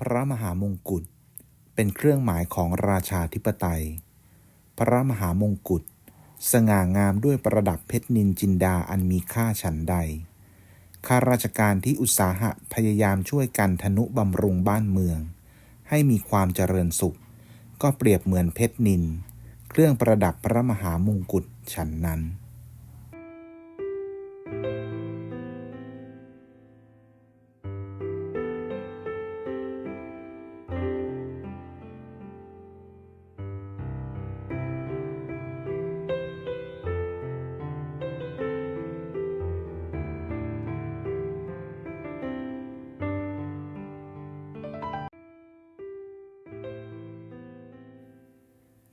พระมหามงกุฎเป็นเครื่องหมายของราชาธิปไตย พระมหามงกุฎสง่างามด้วยประดับเพชรนินจินดาอันมีค่าฉันใด ข้าราชการที่อุตสาหะพยายามช่วยกันทนุบำรุงบ้านเมือง ให้มีความเจริญสุข ก็เปรียบเหมือนเพชรนิน เครื่องประดับพระมหามงกุฎฉันนั้น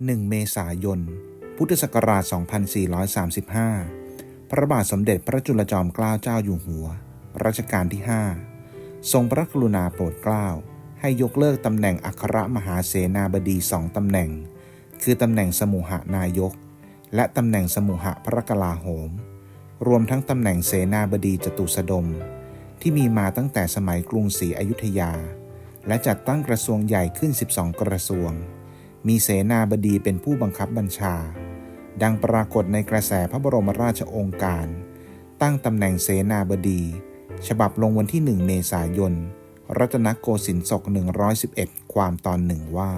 1 เมษายน พุทธศักราช 2435 พระบาทสมเด็จพระจุลจอมเกล้าเจ้าอยู่หัว รัชกาลที่ 5 ทรงพระกรุณาโปรดเกล้า ให้ยกเลิกตำแหน่งอัครมหาเสนาบดีสองตำแหน่ง คือตำแหน่งสมุหานายก และตำแหน่งสมุหพระกลาโหม รวมทั้งตำแหน่งเสนาบดีจตุสดม ที่มีมาตั้งแต่สมัยกรุงศรีอยุธยา และจัดตั้งกระทรวงใหญ่ขึ้น 12 กระทรวง มีเสนาบดีเป็นผู้บังคับบัญชา ดังปรากฏในกระแสพระบรมราชองการ ตั้งตำแหน่งเสนาบดี ฉบับลงวันที่ 1 เมษายน รัตนโกสินทร์ศก 111 ความตอนหนึ่งว่า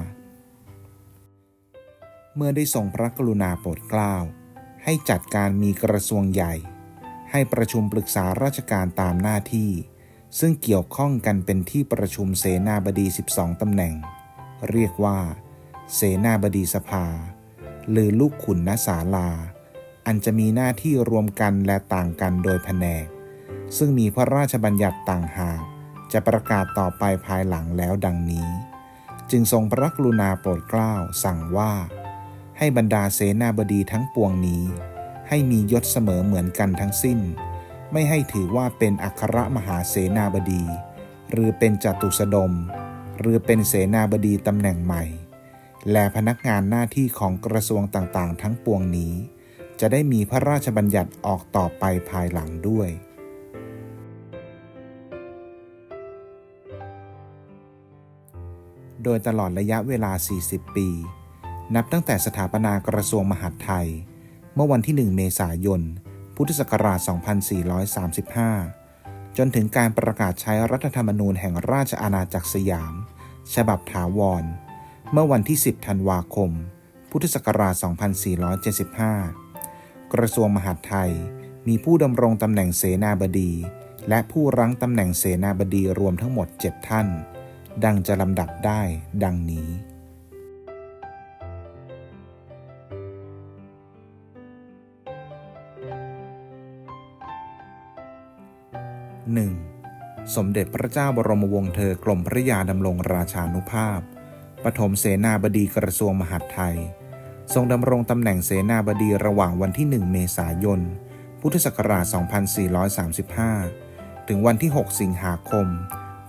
เมื่อได้ทรงพระกรุณาโปรดเกล้า ให้จัดการมีกระทรวงใหญ่ ให้ประชุมปรึกษาราชการตามหน้าที่ ซึ่งเกี่ยวข้องกันเป็นที่ประชุมเสนาบดี 12 ตำแหน่ง เรียกว่า เสนาบดีสภา หรือลูกขุนนศาลา อันจะมีหน้าที่รวมกันและต่างกันโดยแผนก ซึ่งมีพระราชบัญญัติต่างหากจะประกาศต่อไปภายหลังแล้วดังนี้ จึงทรงพระกรุณาโปรดเกล้าสั่งว่า ให้บรรดาเสนาบดีทั้งปวงนี้ ให้มียศเสมอเหมือนกันทั้งสิ้น ไม่ให้ถือว่าเป็นอัครมหาเสนาบดี หรือเป็นจตุสดม หรือเป็นเสนาบดีตำแหน่งใหม่ และพนักงานหน้าที่ของกระทรวงต่างๆ ทั้งปวงนี้ จะได้มีพระราชบัญญัติออกต่อไปภายหลังด้วย โดยตลอดระยะเวลา 40 ปี นับตั้งแต่สถาปนากระทรวงมหาดไทย เมื่อวันที่ 1 เมษายน พุทธศักราช 2435 จนถึงการประกาศใช้รัฐธรรมนูญแห่งราชอาณาจักรสยาม ฉบับถาวร เมื่อวันที่ 10 ธันวาคม พุทธศักราช 2475 กระทรวงมหาดไทย มีผู้ดำรงตำแหน่งเสนาบดี และผู้รั้งตำแหน่งเสนาบดีรวมทั้งหมด 7 ท่าน ดังจะลำดับได้ดังนี้ 1. สมเด็จพระเจ้าบรมวงศ์เธอกรมพระยาดำรงราชานุภาพ ปฐมเสนาบดีกระทรวงมหาดไทย ทรงดำรงตำแหน่งเสนาบดีระหว่างวันที่ 1 เมษายน พุทธศักราช 2435 ถึงวันที่ 6 สิงหาคม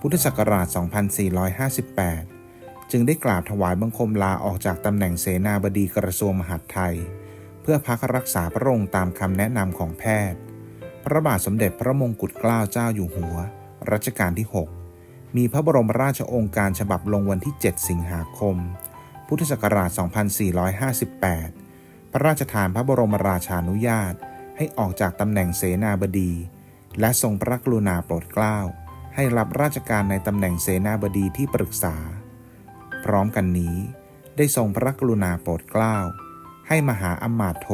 พุทธศักราช 2458 จึงได้กราบถวายบังคมลาออกจากตำแหน่งเสนาบดีกระทรวงมหาดไทย เพื่อพักรักษาพระองค์ตามคำแนะนำของแพทย์ พระบาทสมเด็จพระมงกุฎเกล้าเจ้าอยู่หัว รัชกาลที่ 6 มีพระบรมราชโองการฉบับลงวันที่ 7 สิงหาคม พุทธศักราช 2458 พระราชทานพระบรมราชานุญาต ให้ออกจากตำแหน่งเสนาบดี และทรงพระกรุณาโปรดเกล้า ให้รับราชการในตำแหน่งเสนาบดีที่ปรึกษา พร้อมกันนี้ ได้ทรงพระกรุณาโปรดเกล้า ให้มหาอำมาตย์โท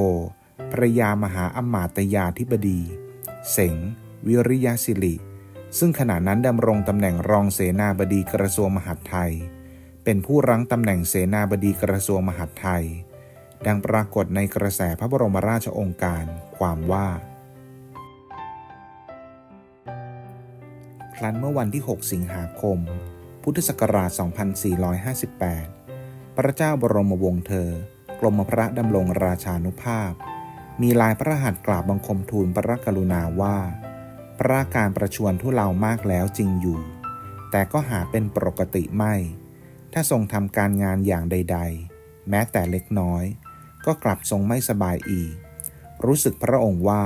ภรยามหาอำมาตยาธิบดี เสงวิริยศิริ ซึ่งขณะนั้นดำรงตำแหน่งรองเสนาบดีกระทรวงมหาดไทย เป็นผู้รั้งตำแหน่งเสนาบดีกระทรวงมหาดไทย ดังปรากฏในกระแสพระบรมราชองการ ความว่า ครั้นเมื่อวันที่ 6 สิงหาคม พุทธศักราช 2458 พระเจ้าบรมวงศ์เธอ กรมพระดำรงราชานุภาพ มีลายพระหัตถ์กราบบังคมทูลพระกรุณาว่า พระการประชวรทุเลามากแล้วจริงอยู่ แต่ก็หาเป็นปกติไม่ ถ้าทรงทำการงานอย่างใด ๆ แม้แต่เล็กน้อย ก็กลับทรงไม่สบายอีก รู้สึกพระองค์ว่า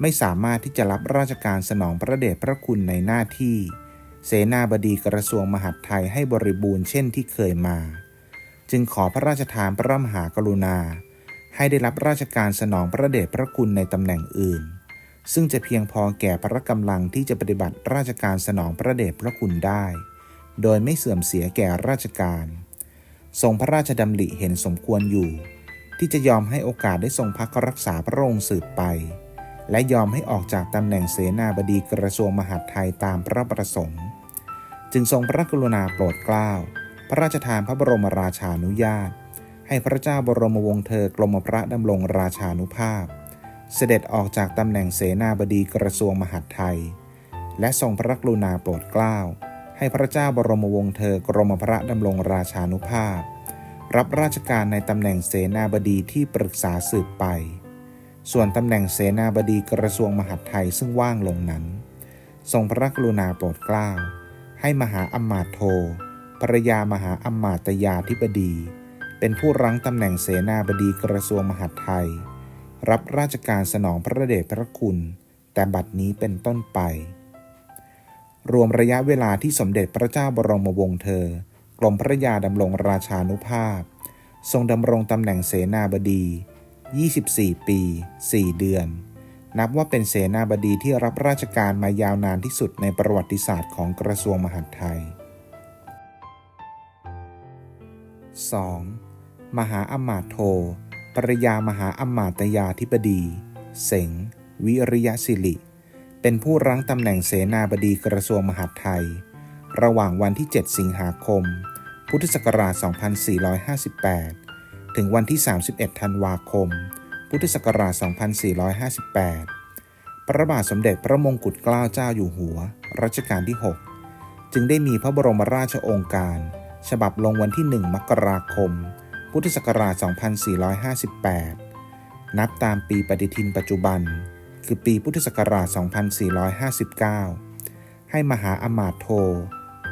ไม่สามารถที่จะรับราชการสนองพระเดชพระคุณในหน้าที่ เสนาบดีกระทรวงมหาดไทยให้บริบูรณ์เช่นที่เคยมา จึงขอพระราชทานพระมหากรุณา ให้ได้รับราชการสนองพระเดชพระคุณในตำแหน่งอื่น ซึ่งจะเพียงพอแก่พระกำลังที่จะปฏิบัติราชการสนองพระเดชพระคุณได้ โดยไม่เสื่อมเสียแก่ราชการ ทรงพระราชดำริเห็นสมควรอยู่ ที่จะยอมให้โอกาสได้ทรงพักรักษาพระองค์สืบไป และยอมให้ออกจากตำแหน่งเสนาบดีกระทรวงมหาดไทยตามพระประสงค์ จึงทรงพระกรุณาโปรดเกล้า พระราชทานพระบรมราชานุญาต ให้พระเจ้าบรมวงศ์เธอกรมพระดำรงราชานุภาพ เสด็จออกจากตำแหน่งเสนาบดีกระทรวงมหาดไทย และทรงพระกรุณาโปรดเกล้า ให้พระเจ้าบรมวงศ์เธอกรมพระดำรงราชานุภาพ รับราชการในตำแหน่งเสนาบดีที่ปรึกษาสืบไป ส่วนตำแหน่งเสนาบดีกระทรวงมหาดไทยซึ่งว่างลงนั้น ทรงพระกรุณาโปรดเกล้า ให้มหาอัมมาตโทภรยามหาอัมมาตยาธิบดี เป็นผู้รั้งตำแหน่งเสนาบดีกระทรวงมหาดไทย รับราชการสนองพระเดชพระคุณ แต่บัดนี้เป็นต้นไป รวมระยะเวลาที่สมเด็จพระเจ้าบรมวงศ์เธอ กรมพระยาดำรงราชานุภาพ ทรงดำรงตำแหน่งเสนาบดี 24 ปี 4 เดือน นับว่าเป็นเสนาบดีที่รับราชการมายาวนานที่สุดในประวัติศาสตร์ของกระทรวงมหาดไทย 2. มหาอมาตโท ปรยามหาอำมาตยาธิบดี เสง วิริยศิริ เป็นผู้รั้งตำแหน่งเสนาบดีกระทรวงมหาดไทย ระหว่างวันที่ 7 สิงหาคม พุทธศักราช 2458 ถึงวันที่ 31 ธันวาคม พุทธศักราช 2458 พระบาทสมเด็จพระมงกุฎเกล้าเจ้าอยู่หัว รัชกาลที่ 6 จึงได้มีพระบรมราชโองการ ฉบับลงวันที่ 1 มกราคม พุทธศักราช 2458 นับตามปีปฏิทินปัจจุบัน คือปีพุทธศักราช 2459 ให้มหาอมาตย์โท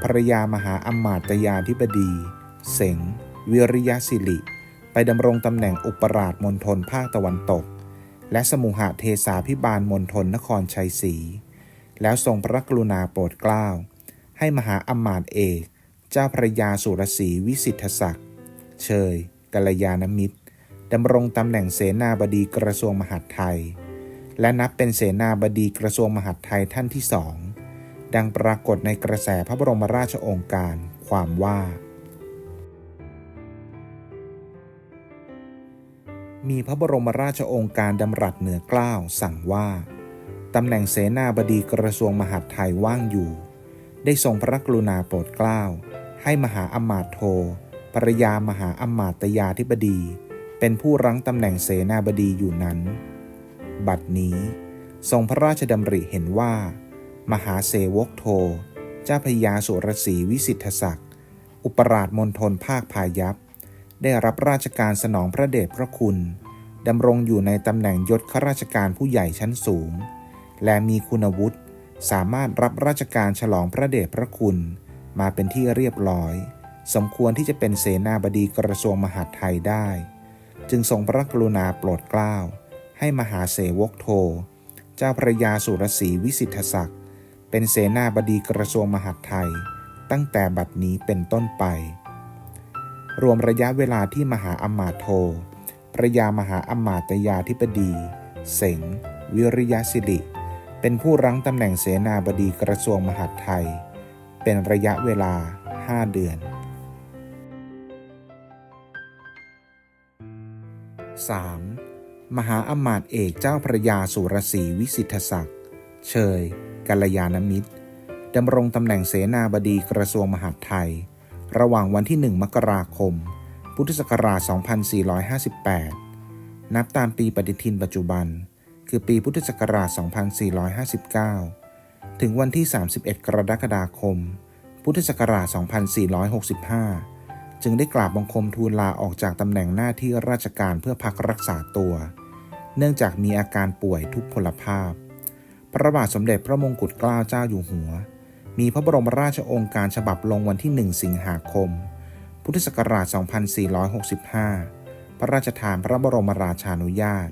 ภรยามหาอมาตยาธิบดี เสงวิริยศิริ ไปดำรงตำแหน่งอุปราชมณฑลภาคตะวันตก และสมุหเทสาพิบาลมณฑลนครชัยศรีแล้วทรงพระกรุณาโปรดเกล้า ให้มหาอมาตย์เอก เจ้าพระยาสุรศรีวิสิทธศักดิ์ เชยกัลยาณมิตรดำรงตำแหน่งเสนาบดีกระทรวงมหาดไทย และนับเป็นเสนาบดีกระทรวงมหาดไทยท่านที่สองดังปรากฏในกระแสพระบรมราชโองการความว่า มีพระบรมราชโองการดำรัสเหนือกล้าวสั่งว่าตำแหน่งเสนาบดีกระทรวงมหาดไทยว่างอยู่ ได้ทรงพระกรุณาโปรดเกล้าให้มหาอำมาตย์โท ภรยามหาอมาตยาธิบดี เป็นผู้รั้งตำแหน่งเสนาบดีอยู่นั้น บัดนี้ทรงพระราชดำริเห็นว่า มหาเสวกโท เจ้าพระยาสุรศรีวิสิทธศักดิ์ อุปราชมณฑลภาคพายัพ ได้รับราชการสนองพระเดชพระคุณดำรงอยู่ในตำแหน่งยศข้าราชการผู้ใหญ่ชั้นสูง และมีคุณวุฒิสามารถรับราชการฉลองพระเดชพระคุณ มาเป็นที่เรียบร้อย สมควรที่จะเป็นเสนาบดีกระทรวงมหาดไทยได้ จึงทรงพระกรุณาโปรดเกล้า ให้มหาเสวกโท เจ้าพระยาสุรศรีวิสิทธศักดิ์เป็นเสนาบดีกระทรวงมหาดไทย ตั้งแต่บัดนี้เป็นต้นไปรวมระยะเวลาที่มหาอมาตย์โทพระยามหาอมาตยาธิบดี เสง วิริยศิริ เป็นผู้รั้งตำแหน่งเสนาบดีกระทรวงมหาดไทย เป็นระยะเวลา 5 เดือน 3. มหาอมาตย์เอกเจ้าพระยาสุรศรีวิสิทธศักดิ์เชยกัลยาณมิตรดำรงตำแหน่งเสนาบดีกระทรวงมหาดไทย ระหว่างวันที่ 1 มกราคม พุทธศักราช 2458 นับตามปีปฏิทินปัจจุบัน คือปีพุทธศักราช 2459 ถึงวันที่ 31 กรกฎาคม พุทธศักราช 2465 จึงได้กราบบังคมทูลลาออกจากตำแหน่งหน้าที่ราชการเพื่อพักรักษาตัว เนื่องจากมีอาการป่วยทุพพลภาพ พระบาทสมเด็จพระมงกุฎเกล้าเจ้าอยู่หัว มีพระบรมราชโองการฉบับลงวันที่ 1 สิงหาคม พุทธศักราช 2465 พระราชทานพระบรมราชานุญาต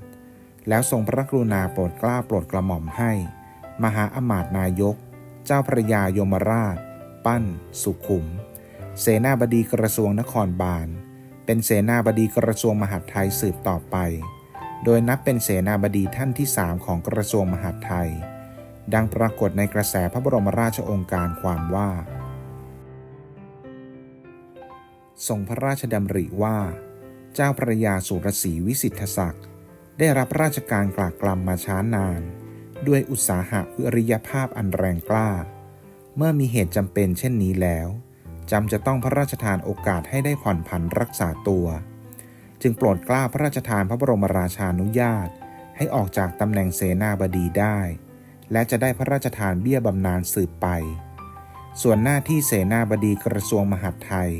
แล้วทรงพระกรุณาโปรดเกล้าโปรดกระหม่อมให้ มหาอมาตย์นายก เจ้าพระยายมราช ปั้น สุขุม เสนาบดีกระทรวงนครบาล เป็นเสนาบดีกระทรวงมหาดไทยสืบต่อไป โดยนับเป็นเสนาบดีท่านที่สามของกระทรวงมหาดไทย ดังปรากฏในกระแสพระบรมราชโองการความว่า ทรงพระราชดำริว่า เจ้าพระยาสุรศรีวิสิทธศักดิ์ได้รับราชการกลากกลำมาช้านาน ด้วยอุตสาหะวิริยภาพอันแรงกล้า เมื่อมีเหตุจำเป็นเช่นนี้แล้ว จำจะต้องพระราชทานโอกาสให้ได้ผ่อนผันรักษาตัว จึงโปรดกล้าพระราชทานพระบรมราชานุญาต ให้ออกจากตำแหน่งเสนาบดีได้ และจะได้พระราชทานเบี้ยบำนาญสืบไป ส่วนหน้าที่เสนาบดีกระทรวงมหาดไทย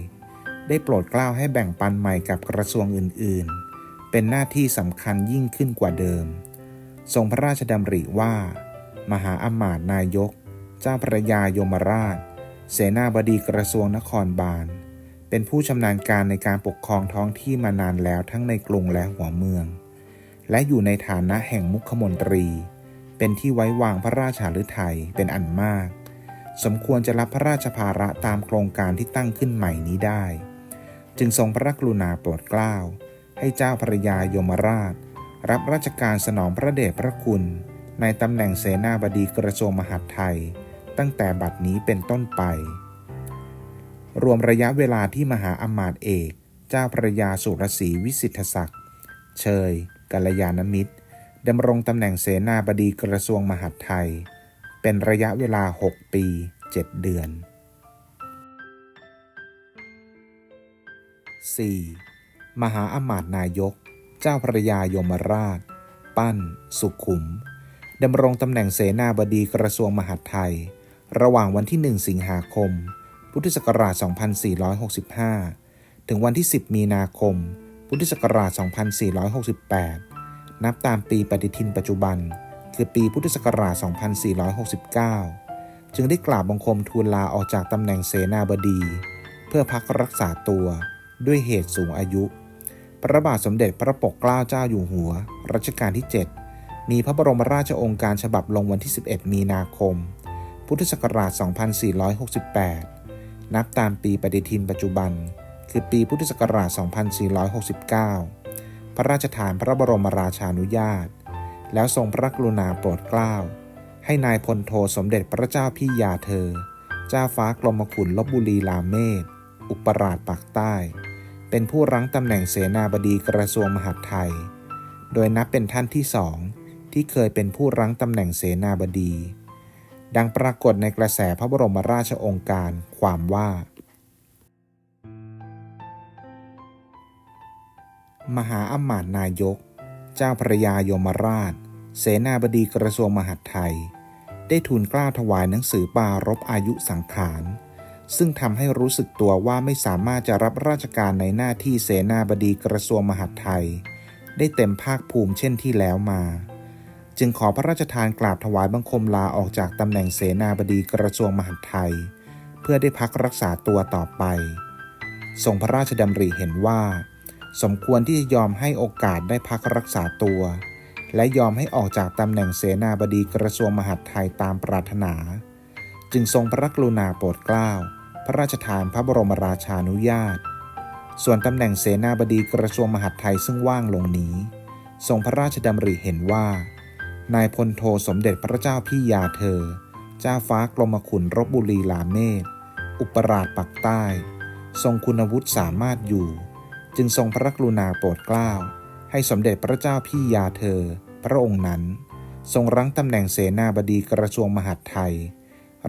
ได้โปรดกล้าให้แบ่งปันใหม่กับกระทรวงอื่นๆ เป็นหน้าที่สำคัญยิ่งขึ้นกว่าเดิม ทรงพระราชดำริว่า มหาอมาตย์นายก เจ้าพระยายมราช เสนาบดีกระทรวงนครบาล เป็นผู้ชำนาญการในการปกครองท้องที่มานานแล้วทั้งในกรุงและหัวเมือง และอยู่ในฐานะแห่งมุขมนตรี เป็นที่ไว้วางพระราชาฤทัยเป็นอันมาก สมควรจะรับพระราชภาระตามโครงการที่ตั้งขึ้นใหม่นี้ได้ จึงทรงพระกรุณาโปรดเกล้า ให้เจ้าพระยายมราช รับราชการสนองพระเดชพระคุณ ในตำแหน่งเสนาบดีกระทรวงมหาดไทย ตั้งแต่บัดนี้เป็นต้นไป รวมระยะเวลาที่มหาอมาตย์เอก เจ้าพระยาสุรศรีวิสิทธศักดิ์ เชยกัลยาณมิตรดำรงตำแหน่งเสนาบดีกระทรวงมหาดไทย เป็นระยะเวลา 6 ปี 7 เดือน 4. มหาอมาตย์นายก เจ้าพระยายมราช ปั้น สุขุมดำรงตำแหน่งเสนาบดีกระทรวงมหาดไทย ระหว่างวันที่ 1 สิงหาคม พุทธศักราช 2465 ถึงวันที่ 10 มีนาคม พุทธศักราช 2468 นับตามปีปฏิทินปัจจุบัน คือปีพุทธศักราช 2469 จึงได้กราบบังคมทูลลาออกจากตำแหน่งเสนาบดี เพื่อพักรักษาตัวด้วยเหตุสูงอายุ พระบาทสมเด็จพระปกเกล้าเจ้าอยู่หัว รัชกาลที่ 7 มีพระบรมราชโองการฉบับลงวันที่ 11 มีนาคม พุทธศักราช 2468 นับตามปีปฏิทินปัจจุบัน คือปีพุทธศักราช 2469 พระราชทานพระบรมราชานุญาต แล้วทรงพระกรุณาโปรดเกล้า ให้นายพลโทสมเด็จพระเจ้าพี่ยาเธอ เจ้าฟ้ากรมขุนลบบุรีลาเมศ อุปราชปากใต้ เป็นผู้รั้งตำแหน่งเสนาบดีกระทรวงมหาดไทย โดยนับเป็นท่านที่สองที่เคยเป็นผู้รั้งตำแหน่งเสนาบดี ดังปรากฏในกระแสพระบรมราชองค์การความว่า มหาอำมาตย์นายก เจ้าพระยายมราช เสนาบดีกระทรวงมหาดไทย ได้ทูลกล้าถวายหนังสือปารบอายุสังขาร ซึ่งทำให้รู้สึกตัวว่าไม่สามารถจะรับราชการในหน้าที่เสนาบดีกระทรวงมหาดไทย ได้เต็มภาคภูมิเช่นที่แล้วมา จึงขอพระราชทานกราบถวายบังคมลาออกจากตำแหน่งเสนาบดีกระทรวงมหาดไทย เพื่อได้พักรักษาตัวต่อไป ทรงพระราชดำริเห็นว่า สมควรที่จะยอมให้โอกาสได้พักรักษาตัว และยอมให้ออกจากตำแหน่งเสนาบดีกระทรวงมหาดไทยตามปรารถนา จึงทรงพระกรุณาโปรดเกล้า พระราชทานพระบรมราชานุญาต ส่วนตำแหน่งเสนาบดีกระทรวงมหาดไทยซึ่งว่างลงนี้ ทรงพระราชดำริเห็นว่า นายพลโทสมเด็จพระเจ้าพี่ยาเธอ เจ้าฟ้ากรมขุนรบบุรีลาเมศ อุปราชปักใต้ ทรงคุณวุฒิสามารถอยู่ จึงทรงพระกรุณาโปรดเกล้า ให้สมเด็จพระเจ้าพี่ยาเธอ พระองค์นั้น ทรงรั้งตำแหน่งเสนาบดีกระทรวงมหาดไทย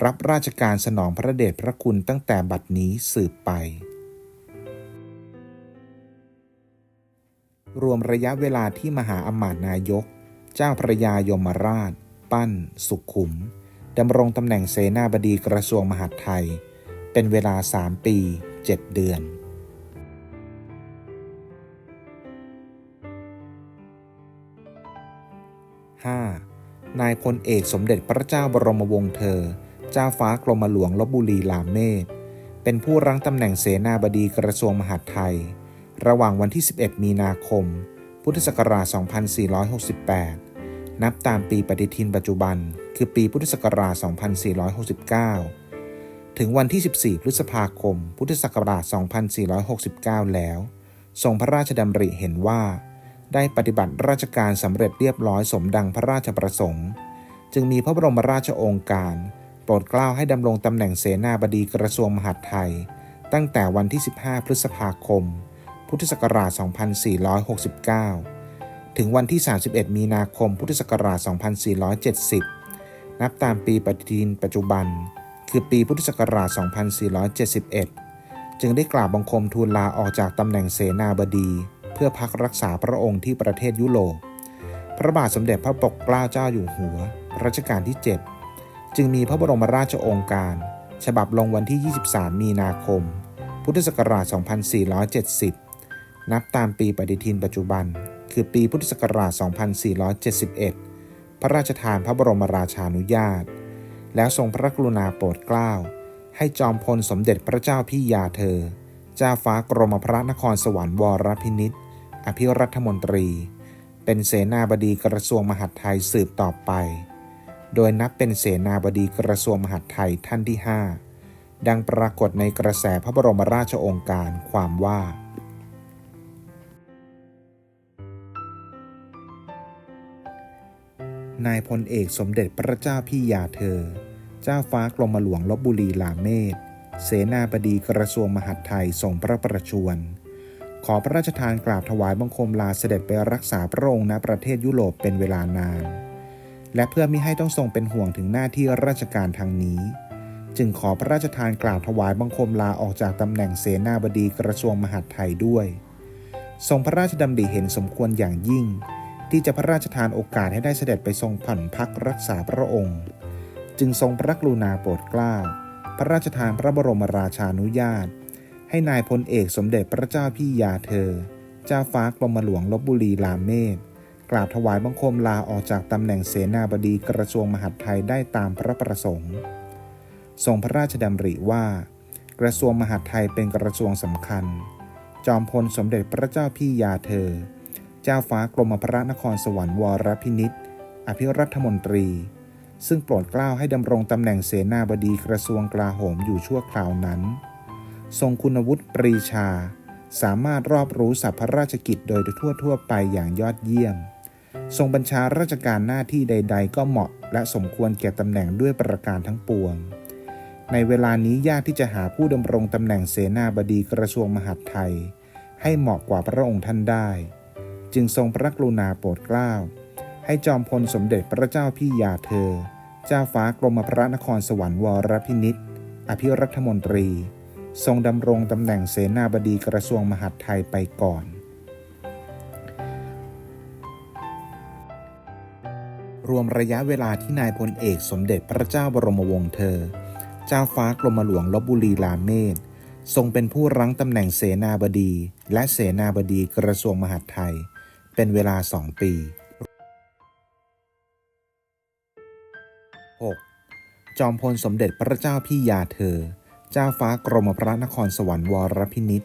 รับราชการสนองพระเดชพระคุณตั้งแต่บัดนี้สืบไป รวมระยะเวลาที่มหาอมาตย์นายก เจ้าพระยายมราช ปั้น สุขุมดำรงตำแหน่งเสนาบดีกระทรวงมหาดไทย เป็นเวลา3ปี7เดือน 5. นายพลเอกสมเด็จพระเจ้าบรมวงศ์เธอ เจ้าฟ้ากรมหลวงลบบุรีลามเมศ เป็นผู้รั้งตำแหน่งเสนาบดีกระทรวงมหาดไทย ระหว่างวันที่ 11 มีนาคม พุทธศักราช 2468 นับตามปีปฏิทินปัจจุบัน คือปีพุทธศักราช 2469 ถึงวันที่ 14 พฤษภาคม พุทธศักราช 2469 แล้ว ทรงพระราชดำริเห็นว่า ได้ปฏิบัติราชการสำเร็จเรียบร้อยสมดังพระราชประสงค์ จึงมีพระบรมราชโองการ โปรดเกล้าให้ดำรงตำแหน่งเสนาบดีกระทรวงมหาดไทย ตั้งแต่วันที่ 15 พฤษภาคม พุทธศักราช 2469 ถึงวันที่ 31 มีนาคม พุทธศักราช 2470 นับตามปีปฏิทินปัจจุบัน คือปีพุทธศักราช 2471 จึงได้กราบบังคมทูลลาออกจากตำแหน่งเสนาบดี เพื่อพักรักษาพระองค์ที่ประเทศยุโรป พระบาทสมเด็จพระปกเกล้าเจ้าอยู่หัว รัชกาลที่ 7 จึงมีพระบรมราชโองการ ฉบับลงวันที่ 23 มีนาคม พุทธศักราช 2470 นับตามปีปฏิทินปัจจุบัน คือปีพุทธศักราช 2471 พระราชทานพระบรมราชานุญาต แล้วทรงพระกรุณาโปรดเกล้า ให้จอมพลสมเด็จพระเจ้าพี่ยาเธอ เจ้าฟ้ากรมพระนครสวรรค์วรพินิษฐ์อภิรัฐมนตรี เป็นเสนาบดีกระทรวงมหาดไทยสืบต่อไป โดยนับเป็นเสนาบดีกระทรวงมหาดไทยท่านที่ 5 ดังปรากฏในกระแสพระบรมราชโองการความว่า นายพลเอกสมเด็จพระเจ้าพี่ยาเธอ เจ้าฟ้ากรมหลวงลบบุรีลาเมศ เสนาบดีกระทรวงมหาดไทยส่งพระประชวรขอพระราชทานกราบถวายบังคมลาเสด็จไปรักษาพระองค์ณประเทศยุโรปเป็นเวลานาน และเพื่อมิให้ต้องทรงเป็นห่วงถึงหน้าที่ราชการทางนี้ จึงขอพระราชทานกราบถวายบังคมลาออกจากตำแหน่งเสนาบดีกระทรวงมหาดไทยด้วย ทรงพระราชดำริเห็นสมควรอย่างยิ่ง ที่จะพระราชทานโอกาสให้ได้เสด็จไปทรงผ่อนพักรักษาพระองค์ จึงทรงพระกรุณาโปรดเกล้า พระราชทานพระบรมราชานุญาต ให้นายพลเอกสมเด็จพระเจ้าพี่ยาเธอ เจ้าฟ้ากรมหลวงลบบุรีลามเมศกราบถวายบังคมลาออกจากตำแหน่งเสนาบดีกระทรวงมหาดไทยได้ตามพระประสงค์ ทรงพระราชดำริว่า กระทรวงมหาดไทยเป็นกระทรวงสำคัญ จอมพลสมเด็จพระเจ้าพี่ยาเธอ เจ้าฟ้ากรมพระนครสวรรค์วรพินิษฐ์อภิรัฐมนตรี ซึ่งโปรดเกล้าให้ดำรงตำแหน่งเสนาบดีกระทรวงกลาโหมอยู่ชั่วคราวนั้น ทรงคุณวุฒิปรีชา สามารถรอบรู้สัพพราชกิจโดยทั่วทั่วไปอย่างยอดเยี่ยม ทรงบัญชาราชการหน้าที่ใด ๆ ก็เหมาะและสมควรแก่ตำแหน่งด้วยประการทั้งปวง ในเวลานี้ยากที่จะหาผู้ดำรงตำแหน่งเสนาบดีกระทรวงมหาดไทย ให้เหมาะกว่าพระองค์ท่านได้ จึงทรงพระกรุณาโปรดเกล้า ให้จอมพลสมเด็จพระเจ้าพี่ยาเธอ เจ้าฟ้ากรมพระนครสวรรค์วรพินิษฐ์อภิรัฐมนตรี ทรงดำรงตำแหน่งเสนาบดีกระทรวงมหาดไทยไปก่อน รวมระยะเวลาที่นายพลเอกสมเด็จพระเจ้าบรมวงศ์เธอ เจ้าฟ้ากรมหลวงลบบุรีลาเมศทรงเป็นผู้รั้งตำแหน่งเสนาบดี และเสนาบดีกระทรวงมหาดไทย เป็นเวลาสองปี 6. จอมพลสมเด็จพระเจ้าพี่ยาเธอ เจ้าฟ้ากรมพระนครสวรรค์วรพินิษ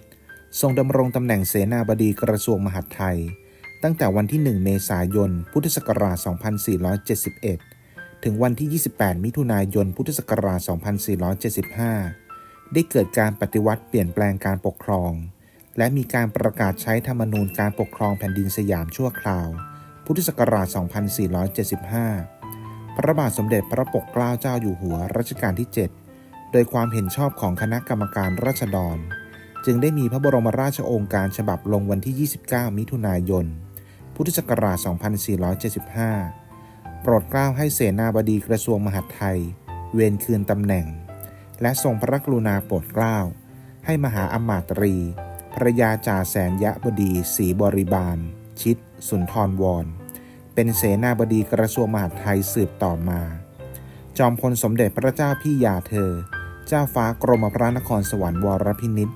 ทรงดำรงตำแหน่งเสนาบดีกระทรวงมหาดไทย ตั้งแต่วันที่ 1 เมษายน พุทธศักราช 2471 ถึงวันที่ 28 มิถุนายน พุทธศักราช 2475 ได้เกิดการปฏิวัติเปลี่ยนแปลงการปกครอง และมีการประกาศใช้ธรรมนูญการปกครองแผ่นดินสยามชั่วคราว พุทธศักราช 2475 พระบาทสมเด็จพระปกเกล้าเจ้าอยู่หัวรัชกาลที่ 7 โดยความเห็นชอบของคณะกรรมการราษฎร จึงได้มีพระบรมราชโองการฉบับลงวันที่ 29 มิถุนายน พุทธศักราช 2475 โปรดเกล้าให้เสนาบดีกระทรวงมหาดไทย เวรคืนตำแหน่ง และทรงพระกรุณาโปรดเกล้าให้มหาอมาตรี ภรยาจ่าแสนยะบดีศรีบริบาล ชิด สุนทรวร เป็นเสนาบดีกระทรวงมหาดไทยสืบต่อมา จอมพลสมเด็จพระเจ้าพี่ยาเธอ เจ้าฟ้ากรมพระนครสวรรค์วรพินิษ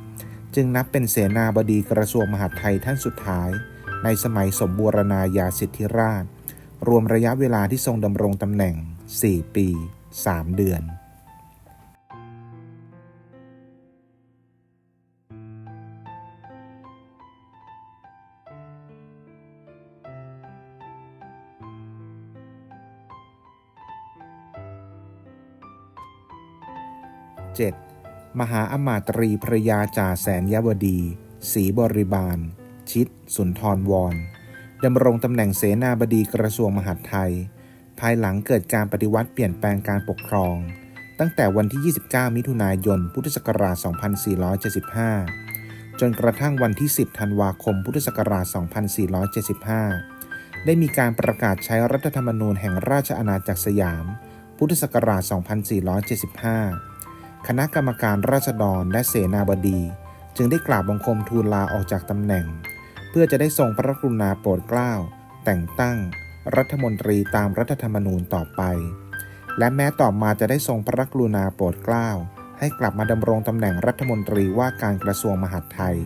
จึงนับเป็นเสนาบดีกระทรวงมหาดไทยท่านสุดท้าย ในสมัยสมบูรณาญาสิทธิราช รวมระยะเวลาที่ทรงดำรงตำแหน่ง 4 ปี 3 เดือน 7. มหาอมาตรีพระยาจ่าแสนยวดีศรีบริบาล ชิด สุนทรวรดำรงตำแหน่งเสนาบดีกระทรวงมหาดไทย ภายหลังเกิดการปฏิวัติเปลี่ยนแปลงการปกครอง ตั้งแต่วันที่ 29 มิถุนายน พุทธศักราช 2475 จนกระทั่งวันที่ 10 ธันวาคม พุทธศักราช 2475 ได้มีการประกาศใช้รัฐธรรมนูญแห่งราชอาณาจักรสยาม พุทธศักราช 2475 คณะกรรมการราษฎรและเสนาบดี จึงได้กราบบังคมทูลลาออกจากตำแหน่ง เพื่อจะได้ทรงพระกรุณาโปรดเกล้า แต่งตั้ง รัฐมนตรีตามรัฐธรรมนูญต่อไป และแม้ต่อมาจะได้ทรงพระกรุณาโปรดเกล้า ให้กลับมาดำรงตำแหน่งรัฐมนตรีว่าการกระทรวงมหาดไทย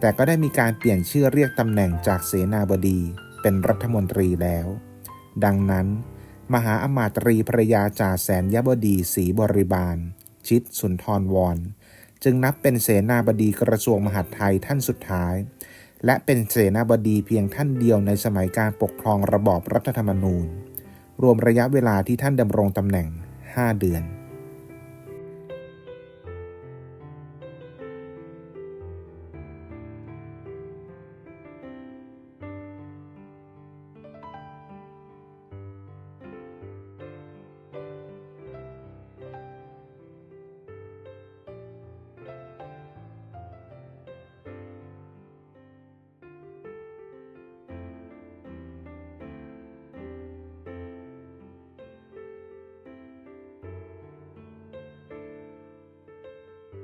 แต่ก็ได้มีการเปลี่ยนชื่อเรียกตำแหน่งจากเสนาบดี เป็นรัฐมนตรีแล้ว ดังนั้น มหาอมาตรีภรยาจ่าแสนยบดีศรีบริบาล จิตสุนทรวรจึงนับเป็นเสนาบดีกระทรวงมหาดไทยท่านสุดท้าย และเป็นเสนาบดีเพียงท่านเดียวในสมัยการปกครองระบอบรัฐธรรมนูญ รวมระยะเวลาที่ท่านดำรงตำแหน่ง 5 เดือน